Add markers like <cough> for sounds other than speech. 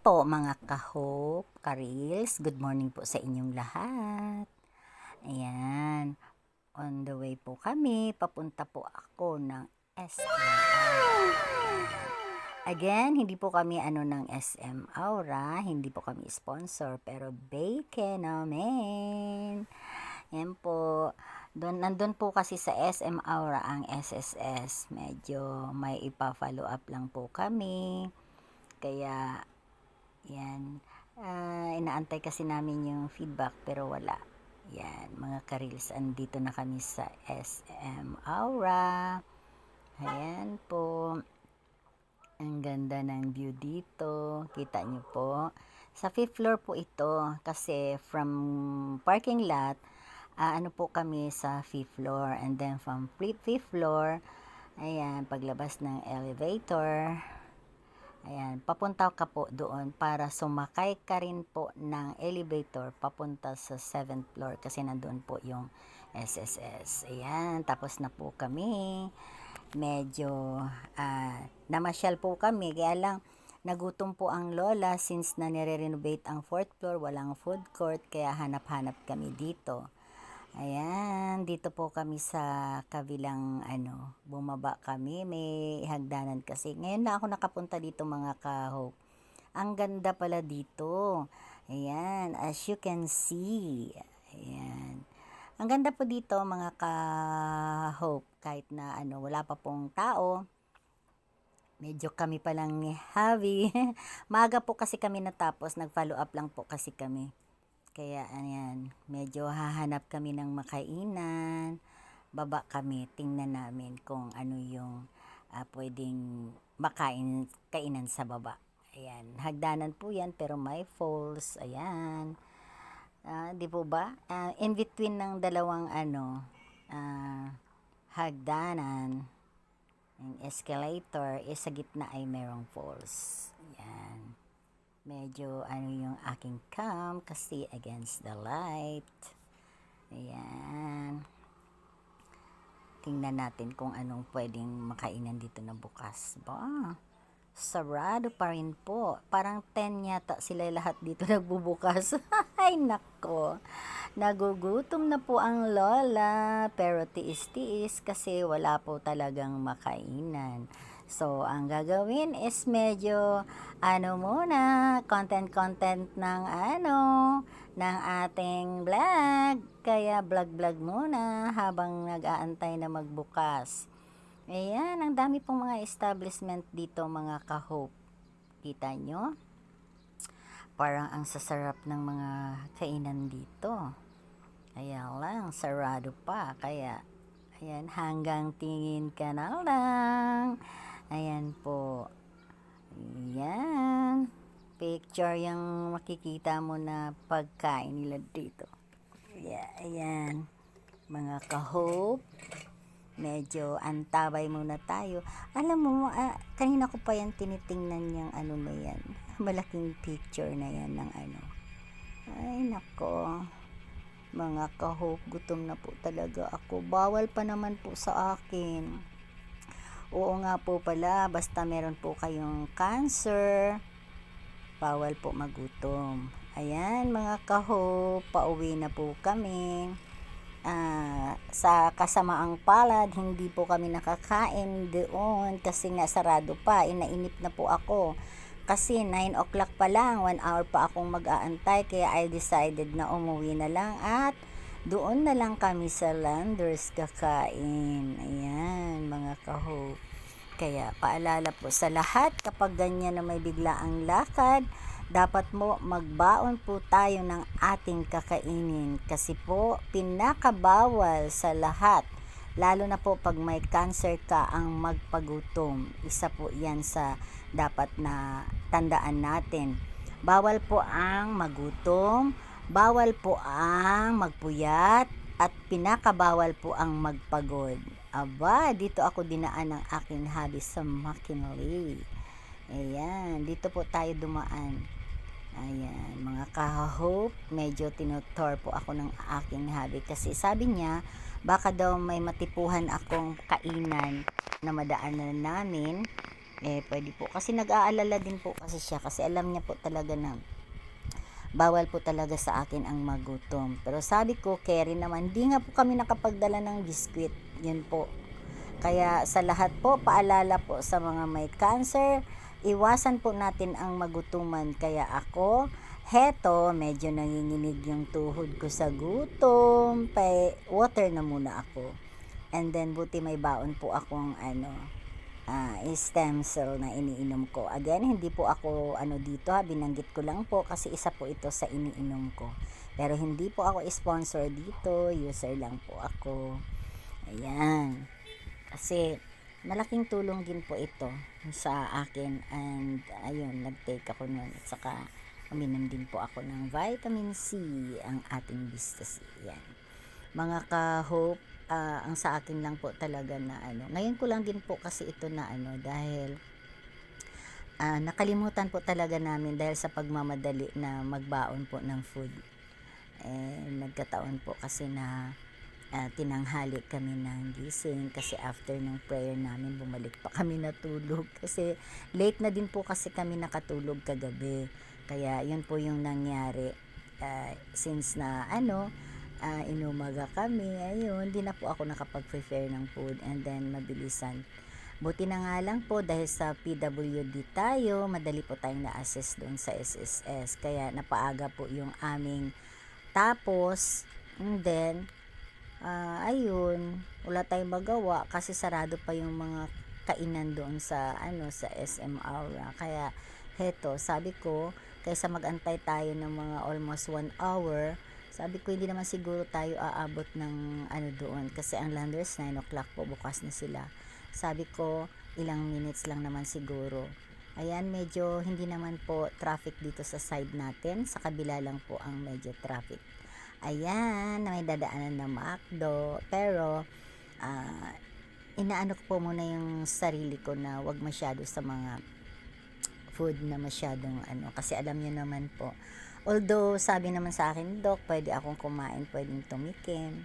po mga kahop, karils, good morning po sa inyong lahat. Ayan, on the way po kami, papunta po ako ng SM. Again, hindi po kami ano ng SM Aura, hindi po kami sponsor, pero bacon namin. Yan po. Doon, nandun po kasi sa SM Aura ang SSS. Medyo may ipa-follow up lang po kami. Kaya, yan. Ah, inaantay kasi namin yung feedback pero wala. Yan, mga karils, andito na kami sa SM Aura. Ayan po. Ang ganda ng view dito. Kita nyo po. Sa fifth floor po ito kasi from parking lot, ah, ano po kami sa fifth floor. And then from fifth floor, ayan, paglabas ng elevator, ayan, papunta ka po doon para sumakay ka rin po ng elevator papunta sa seventh floor kasi nandun po yung SSS. Ayan, tapos na po kami. Medyo ah, namasyal po kami. Kaya lang nagutom po ang lola since na nire-renovate ang fourth floor walang food court kaya hanap-hanap kami dito ayan dito po kami sa kabilang ano bumaba kami. May hagdanan kasi. Ngayon na ako nakapunta dito mga kahok ang ganda pala dito. Ayan as you can see. Ayan. Ang ganda po dito mga ka-hope kahit na ano wala pa pong tao. Medyo kami pa lang heavy. <laughs> Maaga po kasi kami natapos, nag-follow up lang po kasi kami. Kaya ayan, medyo hahanap kami ng makainan. Baba kami, tingnan namin kung ano yung ah, pwedeng makain kainan sa baba. Ayan, hagdanan po yan pero may falls. Ayan. Ah, di po ba? Ah, in between ng dalawang ano, ah, hagdanan, yung escalator, is sa gitna ay merong falls. Medyo ano yung aking cam kasi against the light. Ayan. Tingnan natin kung anong pwedeng makainan dito na bukas. Ba? Sarado pa rin po. Parang 10 yata sila lahat dito <laughs> nagbubukas. Ay, nako. Nagugutom na po ang lola, pero tiis-tiis kasi wala po talagang makainan. So, ang gagawin is medyo, ano muna, content-content ng ano, ng ating vlog. Kaya vlog-vlog muna habang nag-aantay na magbukas. Ayan, ang dami pong mga establishment dito mga ka-hope. Kita nyo? Parang ang sasarap ng mga kainan dito. Ayan lang, sarado pa. Kaya, ayan, hanggang tingin ka na lang. Ayan po. Ayan. Picture yung makikita mo na pagkain nila dito. Yeah, ayan. Mga ka-hope medyo antabay muna tayo. Alam mo, ah, kanina ko pa yan tinitingnan yung ano na yan. <laughs> Malaking picture na yan ng ano. Ay, nako. Mga kahop, gutom na po talaga ako. Bawal pa naman po sa akin. Oo nga po pala, basta meron po kayong cancer, bawal po magutom. Ayan, mga kahop, pauwi na po kami ah, sa kasamaang palad, hindi po kami nakakain doon kasi nga sarado pa. Inainip na po ako. Kasi 9 o'clock pa lang, 1 hour pa akong mag-aantay kaya I decided na umuwi na lang at doon na lang kami sa Landers kakain. Ayan, mga kaho. Kaya paalala po sa lahat kapag ganyan na may bigla ang lakad, dapat mo magbaon po tayo ng ating kakainin kasi po pinakabawal sa lahat lalo na po pag may cancer ka ang magpagutom. Isa po yan sa dapat na tandaan natin. Bawal po ang magutom bawal po ang magpuyat at pinakabawal po ang magpagod. Aba dito ako dinaan ng aking hobby sa McKinley Ayan, dito po tayo dumaan. Ayan, mga kahope, medyo tinutor po ako ng aking hobby kasi sabi niya, baka daw may matipuhan akong kainan na madaanan namin. Eh pwede po. Kasi nag-aalala din po kasi siya kasi alam niya po talaga na bawal po talaga sa akin ang magutom. Pero sabi ko carry naman. Di nga po kami nakapagdala ng biskwit. Yun po. Kaya sa lahat po paalala po sa mga may cancer iwasan po natin ang magutuman kaya ako heto medyo nanginginig yung tuhod ko sa gutom pa water na muna ako and then buti may baon po akong ano ah, stem cell na iniinom ko. Again, hindi po ako ano dito ha, binanggit ko lang po kasi isa po ito sa iniinom ko. Pero hindi po ako sponsor dito, user lang po ako. Ayan. Kasi malaking tulong din po ito sa akin and ayun, nag-take ako noon at saka uminom din po ako ng vitamin C ang ating business. Yan. Mga ka-hope, ah, ang sa akin lang po talaga na ano. Ngayon ko lang din po kasi ito na ano dahil ah, nakalimutan po talaga namin dahil sa pagmamadali na magbaon po ng food. Eh, nagkataon po kasi na ah, tinanghali kami ng gising kasi after ng prayer namin bumalik pa kami natulog <laughs> kasi late na din po kasi kami nakatulog kagabi. Kaya yun po yung nangyari Ah, since na ano ah, inumaga kami, ayun, di na po ako nakapag-prepare ng food and then mabilisan. Buti na nga lang po dahil sa PWD tayo, madali po tayong na-assess doon sa SSS. Kaya napaaga po yung aming tapos, and then, ah, ayun, wala tayong magawa kasi sarado pa yung mga kainan doon sa ano sa SM Aura. Kaya heto, sabi ko, kaysa magantay tayo ng mga almost one hour, sabi ko hindi naman siguro tayo aabot ng ano doon kasi ang landers 9 o'clock po bukas na sila. Sabi ko ilang minutes lang naman siguro. Ayan, medyo hindi naman po traffic dito sa side natin. Sa kabila lang po ang medyo traffic. Ayan, may dadaanan na McDo. Pero, ah, inaano ko po muna yung sarili ko na wag masyado sa mga food na masyadong ano kasi alam niyo naman po although sabi naman sa akin doc pwede akong kumain pwedeng tumikim